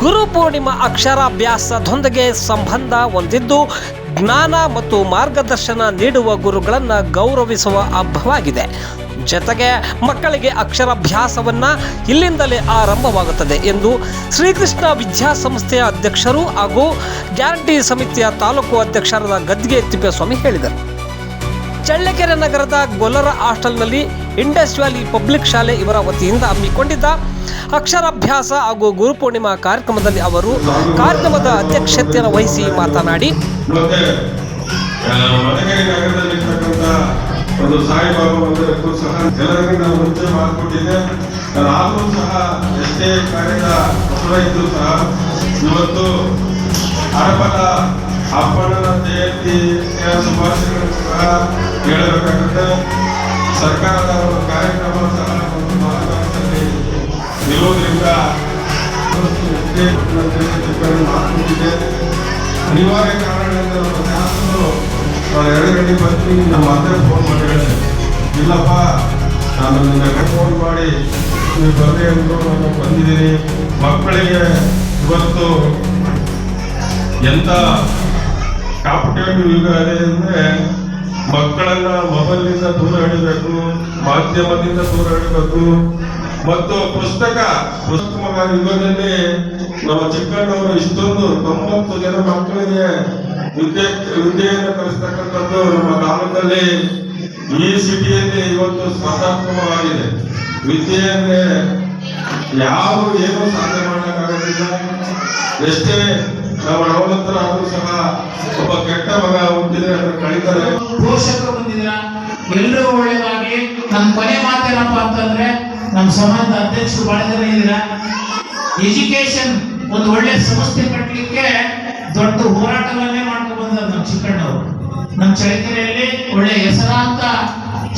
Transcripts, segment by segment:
ಗುರು ಪೂರ್ಣಿಮಾ ಅಕ್ಷರಾಭ್ಯಾಸದೊಂದಿಗೆ ಸಂಬಂಧ ಹೊಂದಿದ್ದು ಜ್ಞಾನ ಮತ್ತು ಮಾರ್ಗದರ್ಶನ ನೀಡುವ ಗುರುಗಳನ್ನು ಗೌರವಿಸುವ ಹಬ್ಬವಾಗಿದೆ. ಜೊತೆಗೆ ಮಕ್ಕಳಿಗೆ ಅಕ್ಷರಾಭ್ಯಾಸವನ್ನ ಇಲ್ಲಿಂದಲೇ ಆರಂಭವಾಗುತ್ತದೆ ಎಂದು ಶ್ರೀಕೃಷ್ಣ ವಿದ್ಯಾಸಂಸ್ಥೆಯ ಅಧ್ಯಕ್ಷರು ಹಾಗೂ ಗ್ಯಾರಂಟಿ ಸಮಿತಿಯ ತಾಲೂಕು ಅಧ್ಯಕ್ಷರಾದ ಗದ್ಗೆ ತಿಪ್ಪೇಸ್ವಾಮಿ ಹೇಳಿದರು. ಚಳ್ಳಕೆರೆ ನಗರದ ಗೊಲ್ಲರ ಹಾಸ್ಟೆಲ್ನಲ್ಲಿ ಇಂಡಸ್ ವ್ಯಾಲಿ ಪಬ್ಲಿಕ್ ಶಾಲೆ ಇವರ ವತಿಯಿಂದ ಹಮ್ಮಿಕೊಂಡಿದ್ದ ಅಕ್ಷರಾಭ್ಯಾಸ ಹಾಗೂ ಗುರುಪೂರ್ಣಿಮಾ ಕಾರ್ಯಕ್ರಮದಲ್ಲಿ ಅವರು ಕಾರ್ಯಕ್ರಮದ ಅಧ್ಯಕ್ಷತೆಯನ್ನು ವಹಿಸಿ ಮಾತನಾಡಿ ಒಂದು ಸಾಯಿಬಾಬಾ ಮಂದಿರಕ್ಕೂ ಸಹ ಎಲ್ಲರಿಗಿಂತ ಮುಂಚೆ ಮಾಡಿಕೊಟ್ಟಿದ್ದೆ ನಾನು ಸಹ ಎಷ್ಟೇ ಕಾರ್ಯದ ಇದ್ದು ಸಹ ಇವತ್ತು ಹರಪದ ಅಪ್ಪಣ್ಣನ ಜಯಂತಿ ಶುಭಾಶಯಗಳು ಸಹ ಹೇಳಬೇಕಾಗುತ್ತೆ. ಸರ್ಕಾರದ ಒಂದು ಕಾರ್ಯಕ್ರಮ ಸಹ ಒಂದು ಮಹಾರಾಷ್ಟ್ರದಲ್ಲಿ ಇರೋದ್ರಿಂದ ಮಾತುಕತೆ ಅನಿವಾರ್ಯ ಕಾರಣದಿಂದ ನಮ್ಮ ಶಾಸಕರು ಎರಡು ಗಂಟೆ ಬರ್ತೀನಿ ನಮ್ಮ ಅತ್ತೆ ಫೋನ್ ಮಾಡಿ ಹೇಳಿದೆ ಇಲ್ಲಪ್ಪ, ನಾನು ನಿನ್ನೆ ಫೋನ್ ಮಾಡಿ ನೀವು ಬರ್ರಿ ಅಂತ ನಾನು ಬಂದಿದ್ದೀನಿ. ಮಕ್ಕಳಿಗೆ ಇವತ್ತು ಎಂತ ಕಾಂಪಿಟೇಟಿವ್ ಯುಗ ಇದೆ ಅಂದ್ರೆ ಮಕ್ಕಳನ್ನ ಮೊಬೈಲ್ನಿಂದ ದೂರ ಇಡಬೇಕು ಮಾಧ್ಯಮದಿಂದ ದೂರ ಇಡಬೇಕು ಮತ್ತು ಪುಸ್ತಕ ಪುಸ್ತಕ ಯುಗದಲ್ಲಿ ನಮ್ಮ ಚಿಕ್ಕಣ್ಣವರು ಇಷ್ಟೊಂದು ತೊಂಬತ್ತು ಜನ ಮಕ್ಕಳಿಗೆ ವಿದ್ಯೆ, ವಿದ್ಯೆಯನ್ನು ಕಲಿಸ್ತಕ್ಕಂಥದ್ದು ನಮ್ಮ ಗ್ರಾಮದಲ್ಲಿ ಈ ಸಿಟಿಯಲ್ಲಿ ಇವತ್ತು ಸ್ಪರ್ಧಾತ್ಮಕವಾಗಿದೆ. ವಿದ್ಯೆಯನ್ನೇ ಯಾರು ಏನು ಸಾಧನೆ ಮಾಡಕ್ಕಾಗೋದಿಲ್ಲ. ಎಷ್ಟೇ ನಮ್ಮ ನವಲಂತರಾದರೂ ಸಹ ಒಬ್ಬ ಕೆಟ್ಟ ಮಗ ಹುಟ್ಟಿದ್ರೆ ಅದನ್ನ ಕಳೀತಾರೆ. ಪೋಷಕರು ಬಂದಿದ್ದೀರಾ? ಎಲ್ರಿಗೂ ಒಳ್ಳೇದಾಗಿ ನಮ್ಮ ಕೊನೆ ಮಾತೇನಪ್ಪ ಅಂತಂದ್ರೆ ನಮ್ಮ ಸಮಾಜದ ಅಧ್ಯಕ್ಷರು ಬಹಳ ಜನ ಇದ್ದೀರಾ? ಎಜುಕೇಶನ್ ಒಂದು ಒಳ್ಳೆ ಸಂಸ್ಥೆ ಕಟ್ಟಲಿಕ್ಕೆ ದೊಡ್ಡ ಹೋರಾಟಗಳನ್ನೇ ಮಾಡ್ಕೊಂಡು ಬಂದ ನಮ್ಮ ಚಿಕ್ಕಣ್ಣವರು. ನಮ್ಮ ಚಳಿಕೆರೆಯಲ್ಲಿ ಒಳ್ಳೆ ಹೆಸರಾಂತ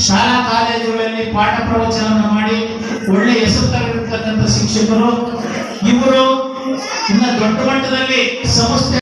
ಶಾಲಾ ಕಾಲೇಜುಗಳಲ್ಲಿ ಪಾಠ ಪ್ರವಚನ ಮಾಡಿ ಒಳ್ಳೆ ಹೆಸರು ತಗೊಂಡಿರ್ತಕ್ಕಂಥ ಶಿಕ್ಷಕರು. ಇವರು ಇನ್ನ ದೊಡ್ಡ ಮಟ್ಟದಲ್ಲಿ ಸಂಸ್ಥೆ